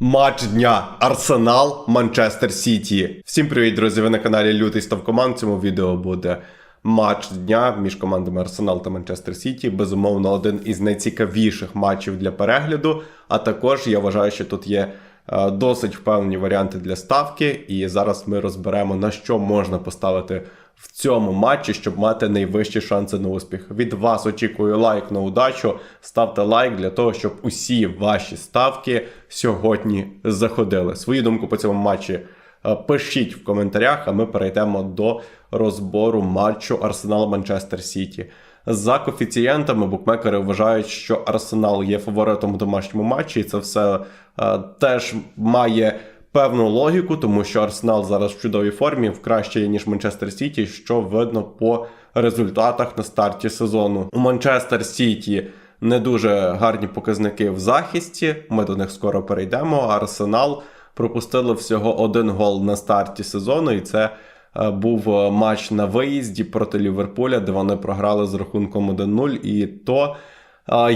Матч дня Арсенал Манчестер Сіті. Всім привіт, друзі! Ви на каналі Лютий Став Команд. В цьому відео буде матч дня між командами Арсенал та Манчестер Сіті. Безумовно, один із найцікавіших матчів для перегляду. А також я вважаю, що тут є е, досить впевнені варіанти для ставки. І зараз ми розберемо на що можна поставити в цьому матчі, щоб мати найвищі шанси на успіх. Від вас очікую лайк на удачу. Ставте лайк для того, щоб усі ваші ставки сьогодні заходили. Свою думку по цьому матчі е, пишіть в коментарях, а ми перейдемо до розбору матчу Арсенал Манчестер Сіті. За коефіцієнтами букмекери вважають, що Арсенал є фаворитом в домашньому матчі, і це все е, теж має певну логіку, тому що Арсенал зараз в чудовій формі, в кращій, ніж Манчестер Сіті, що видно по результатах на старті сезону. У Манчестер Сіті не дуже гарні показники в захисті. Ми до них скоро перейдемо. Арсенал пропустили всього один гол на старті сезону, і це е, був е, матч на виїзді проти Ліверпуля, де вони програли з рахунком 1-0. І то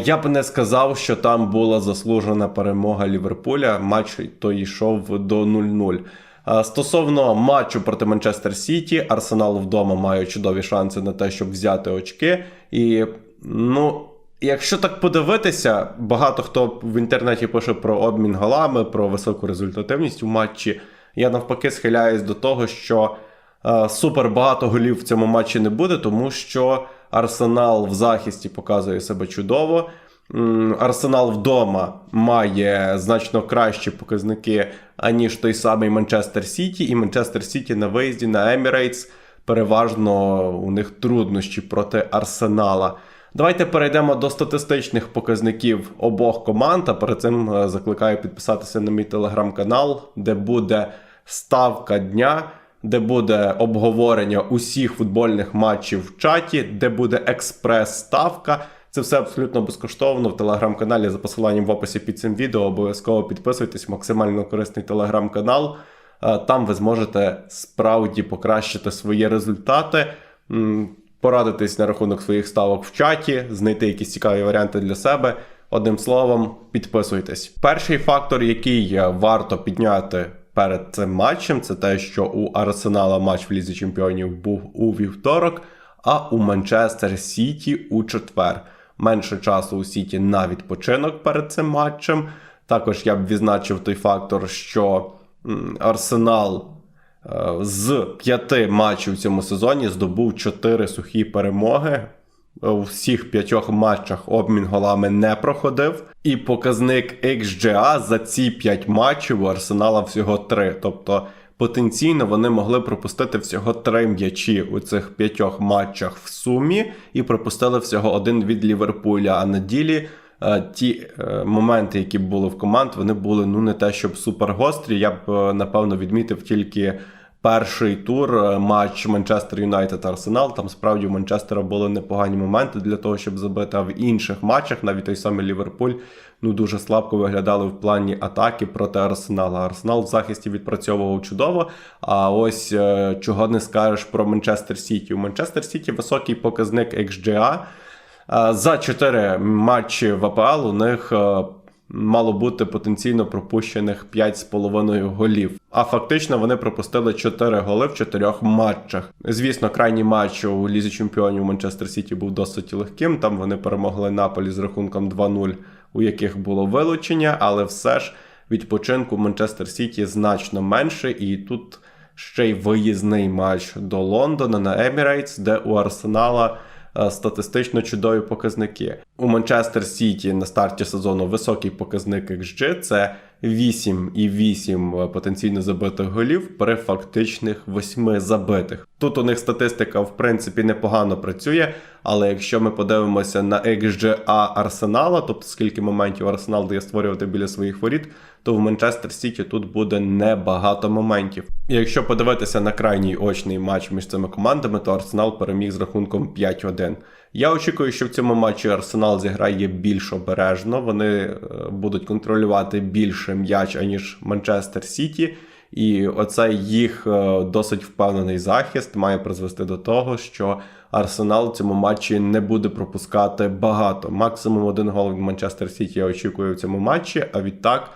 я б не сказав, що там була заслужена перемога Ліверпуля. Матч той йшов до 0-0. Е, Стосовно матчу проти Манчестер Сіті, Арсенал вдома має чудові шанси на те, щоб взяти очки. І ну. Якщо так подивитися, багато хто в інтернеті пише про обмін голами, про високу результативність у матчі. Я навпаки схиляюсь до того, що супер багато голів в цьому матчі не буде, тому що Арсенал в захисті показує себе чудово. Арсенал вдома має значно кращі показники, аніж той самий Манчестер Сіті, і Манчестер Сіті на виїзді на Емірейтс переважно у них труднощі проти Арсенала. Давайте перейдемо до статистичних показників обох команд. А перед цим е, закликаю підписатися на мій телеграм-канал, де буде ставка дня, де буде обговорення усіх футбольних матчів в чаті, де буде експрес-ставка. Це все абсолютно безкоштовно в телеграм-каналі за посиланням в описі під цим відео. Обов'язково підписуйтесь, максимально корисний телеграм-канал. Е, Там ви зможете справді покращити свої результати. Порадитись на рахунок своїх ставок в чаті, знайти якісь цікаві варіанти для себе. Одним словом, підписуйтесь. Перший фактор, який е, варто підняти перед цим матчем, це те, що у Арсенала матч в Лізі Чемпіонів був у вівторок, а у Манчестер Сіті у четвер. Менше часу у Сіті на відпочинок перед цим матчем. Також я б відзначив той фактор, що Арсенал Е, з п'яти матчів в цьому сезоні здобув чотири сухі перемоги. У всіх п'ятьох матчах обмін голами не проходив. І показник XGA за ці п'ять матчів у Арсенала всього три. Тобто потенційно вони могли пропустити всього три м'ячі у цих п'ятьох матчах в сумі і пропустили всього один від Ліверпуля. А на ділі е, ті е, моменти, які були в команд, вони були ну не те, щоб супергострі. Я б е, напевно відмітив тільки перший тур е, матч Манчестер Юнайтед Арсенал. Там справді у Манчестера були непогані моменти для того, щоб забити. А в інших матчах, навіть той самий Ліверпуль, ну дуже слабко виглядали в плані атаки проти Арсенала. Арсенал в захисті відпрацьовував чудово. А ось е, чого не скажеш про Манчестер Сіті. У Манчестер Сіті високий показник XGA. Е, За 4 матчі в АПЛ у них мало бути потенційно пропущених 5,5 голів. А фактично вони пропустили 4 голи в 4 матчах. Звісно, крайній матч у Лізі Чемпіонів Манчестер Сіті був досить легким. Там вони перемогли Наполі з рахунком 2-0, у яких було вилучення, але все ж відпочинку Манчестер Сіті значно менше, і тут ще й виїзний матч до Лондона на Емірейтс, де у Арсенала статистично чудові показники. У Манчестер Сіті на старті сезону високий показник XG – це 8,8 потенційно забитих голів при фактичних 8 забитих. Тут у них статистика в принципі непогано працює, але якщо ми подивимося на XGA Арсенала, тобто скільки моментів Арсенал дає створювати біля своїх воріт, то в Манчестер Сіті тут буде небагато моментів. І якщо подивитися на крайній очний матч між цими командами, то Арсенал переміг з рахунком 5-1. Я очікую, що в цьому матчі Арсенал зіграє більш обережно. Вони е, будуть контролювати більше м'яч, аніж Манчестер Сіті. І оцей їх е, досить впевнений захист має призвести до того, що Арсенал в цьому матчі не буде пропускати багато. Максимум один гол від Манчестер Сіті я очікую в цьому матчі. А відтак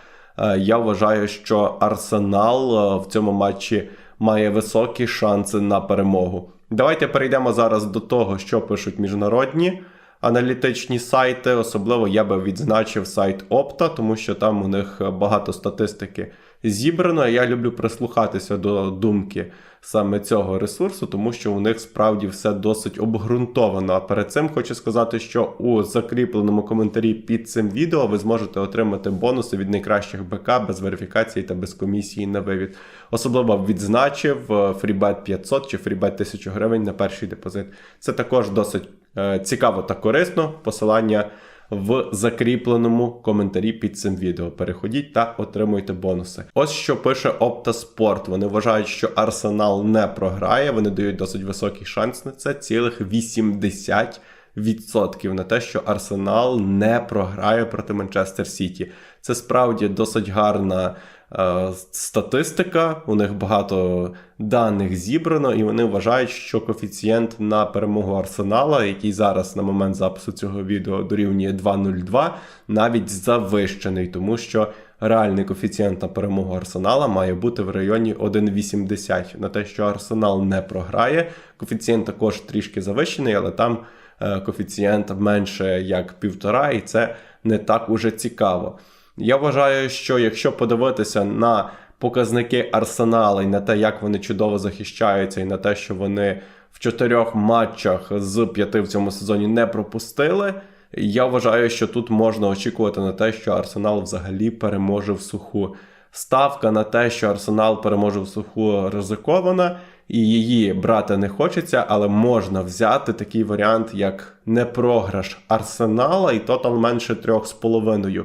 Я вважаю, що Арсенал е, в цьому матчі має високі шанси на перемогу. Давайте перейдемо зараз до того, що пишуть міжнародні аналітичні сайти. Особливо я би відзначив сайт Опта, тому що там у них багато статистики зібрано. Я люблю прислухатися до думки саме цього ресурсу, тому що у них справді все досить обґрунтовано. А перед цим хочу сказати, що у закріпленому коментарі під цим відео ви зможете отримати бонуси від найкращих БК без верифікації та без комісії на вивід. Особливо відзначив е, FreeBet 500 чи FreeBet 1000 гривень на перший депозит. Це також досить е, цікаво та корисно. Посилання в закріпленому коментарі під цим відео. Переходіть та отримуйте бонуси. Ось що пише Оптаспорт. Вони вважають, що Арсенал не програє. Вони дають досить високий шанс на це. Цілих 80 відсотків на те, що Арсенал не програє проти Манчестер Сіті. Це справді досить гарна е, статистика. У них багато даних зібрано, і вони вважають, що коефіцієнт на перемогу Арсенала, який зараз на момент запису цього відео дорівнює 2,02, навіть завищений, тому що реальний коефіцієнт на перемогу Арсенала має бути в районі 1,80. На те, що Арсенал не програє, коефіцієнт також трішки завищений, але там коефіцієнт менше як півтора, і це не так уже цікаво. Я вважаю, що якщо подивитися на показники Арсенала і на те, як вони чудово захищаються, і на те, що вони в чотирьох матчах з п'яти в цьому сезоні не пропустили. Я вважаю, що тут можна очікувати на те, що Арсенал взагалі переможе в суху. Ставка на те, що Арсенал переможе в суху ризикована, і її брати не хочеться, але можна взяти такий варіант, як непрограш Арсенала і тотал менше 3,5.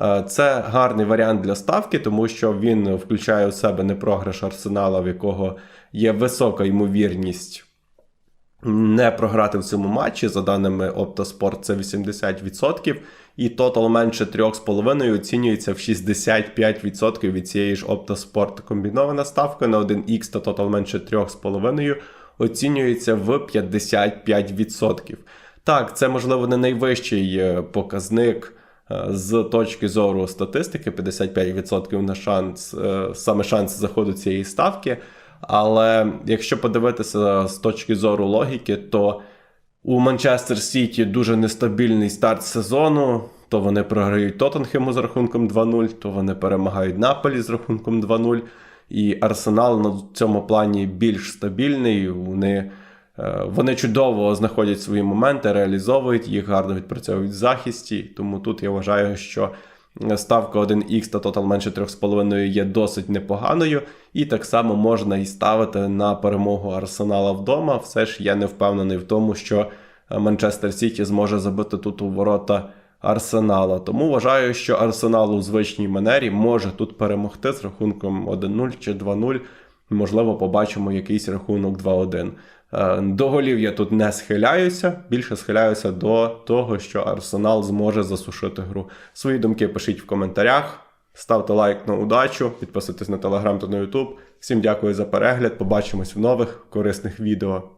Е, Це гарний варіант для ставки, тому що він включає у себе непрограш Арсенала, в якого є висока ймовірність не програти в цьому матчі. За даними Оптоспорт, це 80%. І тотал менше 3,5 оцінюється в 65% від цієї ж Оптоспорт. Комбінована ставка на 1х та тотал менше 3,5 оцінюється в 55%. Так, це можливо не найвищий е, показник. е, З точки зору статистики, 55% на шанс, е, саме шанс заходу цієї ставки. Але якщо подивитися з точки зору логіки, то у Манчестер Сіті дуже нестабільний старт сезону. То вони програють Тоттенхему з рахунком 2-0, то вони перемагають Наполі з рахунком 2-0. І Арсенал на цьому плані більш стабільний. Вони, е, вони чудово знаходять свої моменти, реалізовують їх, гарно відпрацьовують в захисті. Тому тут я вважаю, що ставка 1х та тотал менше 3,5 є досить непоганою. І так само можна і ставити на перемогу Арсенала вдома. Все ж я не впевнений в тому, що Манчестер Сіті зможе забити тут у ворота Арсенала. Тому вважаю, що Арсенал у звичній манері може тут перемогти з рахунком 1-0 чи 2-0. Можливо, побачимо якийсь рахунок 2-1. Е, До голів я тут не схиляюся, більше схиляюся до того, що Арсенал зможе засушити гру. Свої думки пишіть в коментарях, ставте лайк на удачу, підписуйтесь на телеграм та на ютуб. Всім дякую за перегляд. Побачимось в нових корисних відео.